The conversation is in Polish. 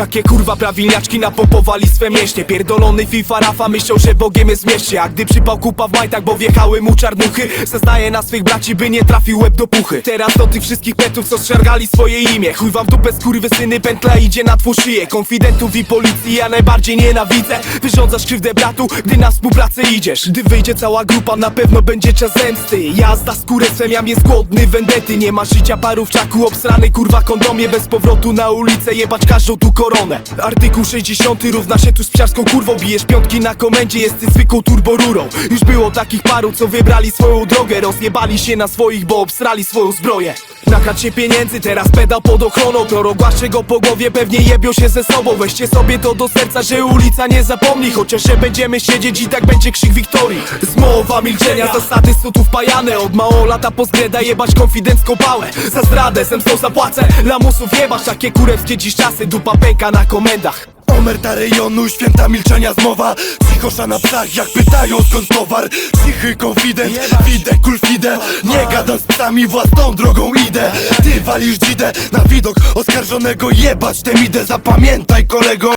Takie kurwa prawilniaczki napompowali swe mięśnie. Pierdolony FIFA Rafa myślał, że Bogiem jest mieście. A gdy przypał kupa w majtach, bo wjechały mu czarnuchy Zeznaje na swych braci, by nie trafił łeb do puchy. Teraz do tych wszystkich petów, co strzelgali swoje imię. Chuj wam dupę syny pętla idzie na twój szyję. Konfidentów i policji ja najbardziej nienawidzę. Wyrządzasz krzywdę bratu, gdy na współpracę idziesz. Gdy wyjdzie cała grupa, na pewno będzie czas zemsty. Jazda z kurestwem, jam jest głodny wendety. Nie ma życia paru w czaku, obsrany kurwa kondomie. Bez powrotu na ulicę, jebać każdą tu koronę. Artykuł 60 równa się tu z psiarską kurwą. Bijesz piątki na komendzie, jesteś zwykłą turborurą. Już było takich paru, co wybrali swoją drogę. Rozjebali się na swoich, bo obsrali swoją zbroję Nakradł się pieniędzy, teraz pedał pod ochroną. Prorogłasze go po głowie, pewnie jebią się ze sobą. Weźcie sobie to do serca, że ulica nie zapomni. Chociaż że będziemy siedzieć i tak będzie krzyk wiktorii. Zmowa milczenia, zasady są tu wpajane Od mało lata pozgreda jebać konfidencką pałę. Za zdradę, zemstą zapłacę. Lamusów jebać, takie kurewskie dziś czasy. Dupa pęka na komendach Omerta rejonu, święta milczenia zmowa. Psychosza na psach, jak pytają skąd towar. Cichy konfident, widę kulfidę Nie gadam z psami, własną drogą idę. Ty walisz dzidę, na widok oskarżonego jebać tę idę Zapamiętaj kolego